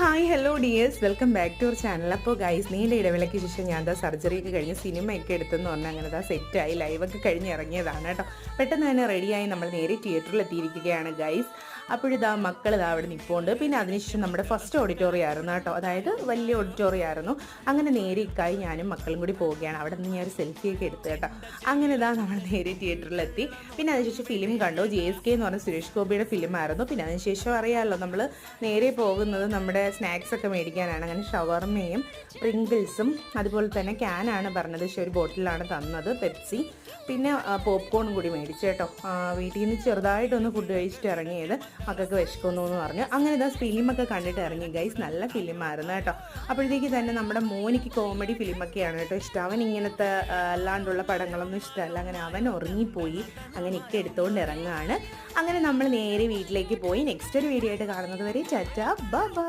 Hi hello dears. Welcome back to our channel. അപ്പോൾ guys നീണ്ട ഇടവേളയ്ക്ക് ശേഷം ഞാൻ ദാ സർജറിയൊക്കെ കഴിഞ്ഞ് സിനിമയൊക്കെ എടുത്തെന്ന് പറഞ്ഞാൽ അങ്ങനെ ദാ സെറ്റായി ലൈവൊക്കെ കഴിഞ്ഞ് ഇറങ്ങിയതാണ് കേട്ടോ. പെട്ടെന്ന് തന്നെ റെഡിയായി നമ്മൾ നേരെ തിയേറ്ററിൽ എത്തിയിരിക്കുകയാണ് ഗൈസ്. അപ്പോഴിതാ മക്കൾ ഇതാ അവിടെ നിൽപ്പുണ്ട് പിന്നെ അതിനുശേഷം നമ്മുടെ ഫസ്റ്റ് ഓഡിറ്റോറിയം ആയിരുന്നു കേട്ടോ. അതായത് വലിയ ഓഡിറ്റോറിയം ആയിരുന്നു. അങ്ങനെ നേരെ ഇക്കായി ഞാനും മക്കളും കൂടി പോവുകയാണ്. അവിടെ നിന്ന് ഞാൻ ഒരു സെൽഫിയൊക്കെ എടുത്ത് കേട്ടോ. അങ്ങനെ ഇതാ നമ്മൾ നേരെ തിയേറ്ററിലെത്തി പിന്നെ അതിനുശേഷം ഫിലിം കണ്ടു. ജെ എസ് കെ എന്ന് പറഞ്ഞ സുരേഷ് ഗോപിയുടെ ഫിലിമായിരുന്നു പിന്നെ അതിനുശേഷം അറിയാമല്ലോ നമ്മൾ നേരെ പോകുന്നത് നമ്മുടെ സ്നാക്സ് ഒക്കെ മേടിക്കാനാണ്. അങ്ങനെ ഷവർമയും പ്രിങ്കിൾസും അതുപോലെ തന്നെ ക്യാനാണ് പറഞ്ഞത്. പക്ഷേ ഒരു ബോട്ടിലാണ് തന്നത് പെപ്സി പിന്നെ പോപ്കോൺ കൂടി മേടിച്ചു കേട്ടോ. വീട്ടിൽ നിന്ന് ചെറുതായിട്ടൊന്ന് ഫുഡ് കഴിച്ചിട്ട് ഇറങ്ങിയത് മക്കൾക്ക് വിശക്കുന്നു എന്ന് പറഞ്ഞു. അങ്ങനെ ഇതാ ഫിലിമൊക്കെ കണ്ടിട്ട് ഇറങ്ങി. ഗൈസ് നല്ല ഫിലിമായിരുന്നു കേട്ടോ. അപ്പോഴത്തേക്ക് തന്നെ നമ്മുടെ മോനിക്ക് കോമഡി ഫിലിമൊക്കെയാണ് കേട്ടോ ഇഷ്ടം. അവൻ ഇങ്ങനത്തെ അല്ലാണ്ടുള്ള പടങ്ങളൊന്നും ഇഷ്ടമല്ല. അങ്ങനെ അവൻ ഉറങ്ങിപ്പോയി. അങ്ങനെ ഇക്ക എടുത്തുകൊണ്ട് ഇറങ്ങുകയാണ് അങ്ങനെ നമ്മൾ നേരെ വീട്ടിലേക്ക് പോയി. നെക്സ്റ്റ് ഒരു വീഡിയോ ആയിട്ട് കാണുന്നത് വരെ ചറ്റ ബൈ